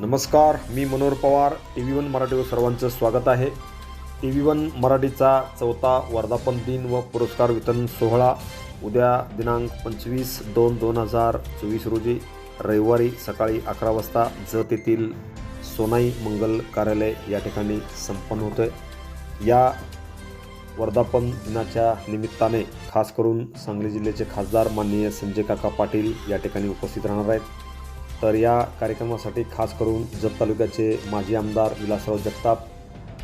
नमस्कार मी Manohar Pawar T V one मराठीवर सर्वांचं स्वागत आहे. टी व्ही वन मराठीचा चौथा वर्धापन दिन व पुरस्कार वितरण सोहळा उद्या दिनांक पंचवीस दोन दोन हजार चोवीस रोजी रविवारी सकाळी अकरा वाजता जत येथील सोनाई मंगल कार्यालय या ठिकाणी संपन्न होतं आहे या वर्धापन दिनाच्या निमित्ताने खास करून सांगली जिल्ह्याचे खासदार माननीय संजय काका पाटील या ठिकाणी उपस्थित राहणार आहेत. तर या कार्यक्रमासाठी खास करून जत तालुक्याचे माजी आमदार विलासराव जगताप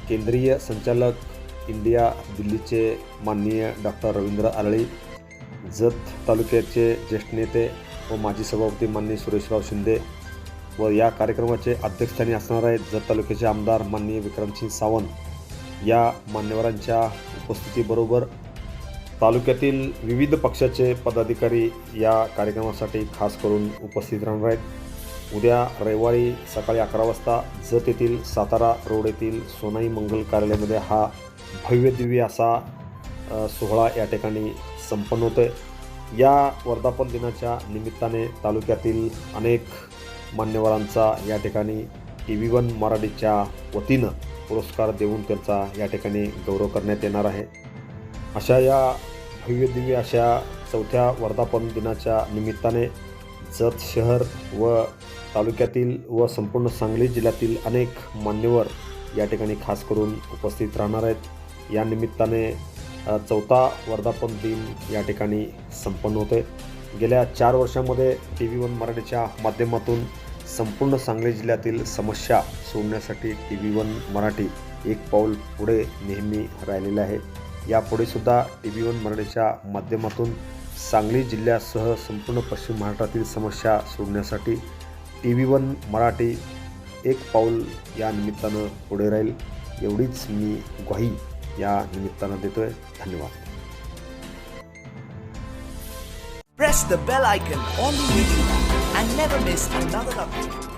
केंद्रीय संचालक इंडिया दिल्लीचे माननीय डॉक्टर रवींद्र आरळी जत तालुक्याचे ज्येष्ठ नेते व माजी सभापती माननीय सुरेशराव शिंदे व या कार्यक्रमाचे अध्यक्षस्थानी असणार आहेत जत तालुक्याचे आमदार माननीय विक्रमसिंग सावंत. या मान्यवरांच्या उपस्थितीबरोबर तालुक्यातील विविध पक्षाचे पदाधिकारी या कार्यक्रमासाठी खास करून उपस्थित राहणार आहेत. उद्या रविवारी सकाळी अकरा वाजता जत येथील सातारा रोड येथील सोनाई मंगल कार्यालयामध्ये हा भव्यदिव्य असा सोहळा या ठिकाणी संपन्न होतो आहे या वर्धापन दिनाच्या निमित्ताने तालुक्यातील अनेक मान्यवरांचा या ठिकाणी टी व्ही वन मराठीच्या वतीनं पुरस्कार देऊन त्यांचा या ठिकाणी गौरव करण्यात येणार आहे. अशा या भव्यदिव्य अशा चौथ्या वर्धापन दिनाच्या निमित्ताने जत शहर व तालुक्यातील व संपूर्ण सांगली जिल्ह्यातील अनेक मान्यवर या ठिकाणी खास करून उपस्थित राहणार आहेत. या निमित्ताने चौथा वर्धापन दिन या ठिकाणी संपन्न होते गेल्या चार वर्षामध्ये टी व्ही वन मराठीच्या माध्यमातून संपूर्ण सांगली जिल्ह्यातील समस्या सोडण्यासाठी टी व्ही वन मराठी एक पाऊल पुढे नेहमी राहिलेलं आहे. यापुढे सुद्धा टी व्ही वन मराठीच्या माध्यमातून सांगली जिल्ह्यासह संपूर्ण पश्चिम महाराष्ट्रातील समस्या सोडण्यासाठी टी व्ही वन मराठी एक पाऊल या निमित्तानं पुढे राहील. एवढीच मी ग्वाही या निमित्तानं देतोय. धन्यवाद. Press the bell icon on the YouTube and never miss another update.